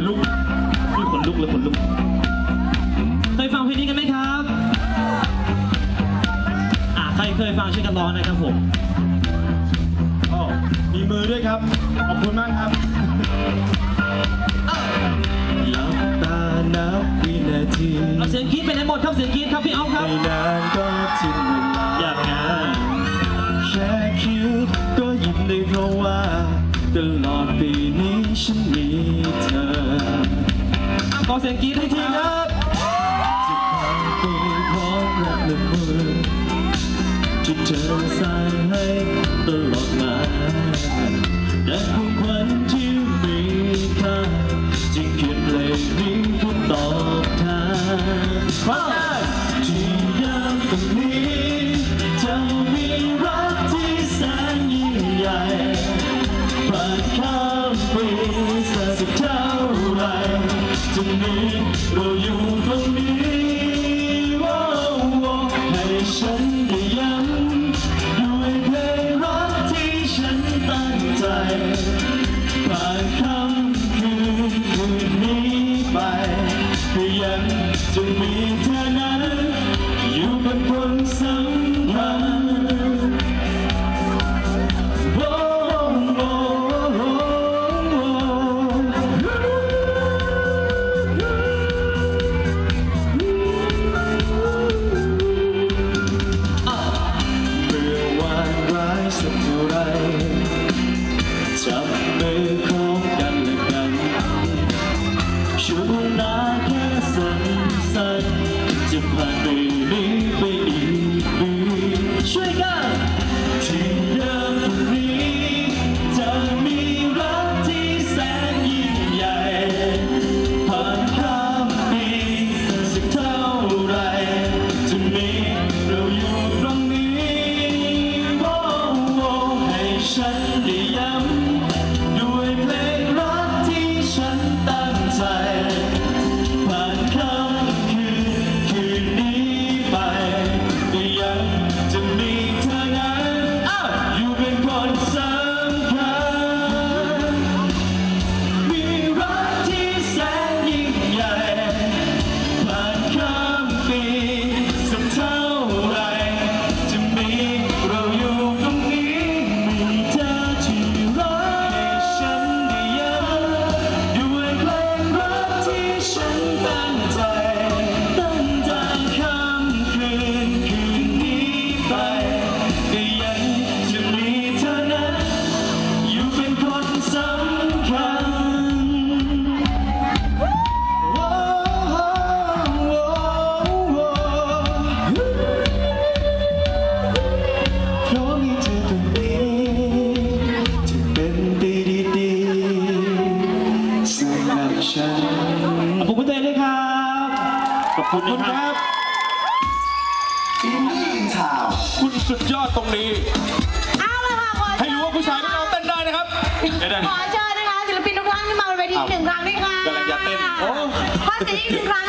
นลุกพี่ขนลุกเลยขนลุกเคยฟังเพลงนี้กันไหมครับอ่าใครเคยฟังช่วยกันร้องนะครับผมอ๋อมีมือด้วยครับ ขอบคุณมากครับหลับตานับวินาทีเอาเสียงกรีดไปไหนหมดครับเสียงกรีดครับพี่ออฟครับ ไม่นานก็ทิ้งเวลาอยากงานแค่คิดก็ยิ้มได้เพราะว่า ตลอดปีนี้ฉันมีเธออะขอ เสียงกรีดให้ทีครับจะผ่านปีพร้อมรักและมือที่เธอสร้าง ฉันได้ย้ำด้วยเพลงรักที่ฉันตั้งใจผ่านคำคืนคืนนี้ไปก็ยังจะมีเธอ ช่วงเวลาแค่สั้นๆจ ฉันขอบคุณคุณเต้ด้วยครับ ขอบคุณนะครับอินดี้อินทาวคุณสุดยอดตรงนี้ เอาละค่ะขอให้รู้ว่าผู้ชายไม่เอาเต้นได้นะครับเดี๋ยวนะขอเชิญนะคะศิลปินทุกท่านขึ้นมาบนเวทีอีกหนึ่งครั้งด้วยค่ะกำลังจะเต้นโอ้ขอเสียงอีกหนึ่งครั้ง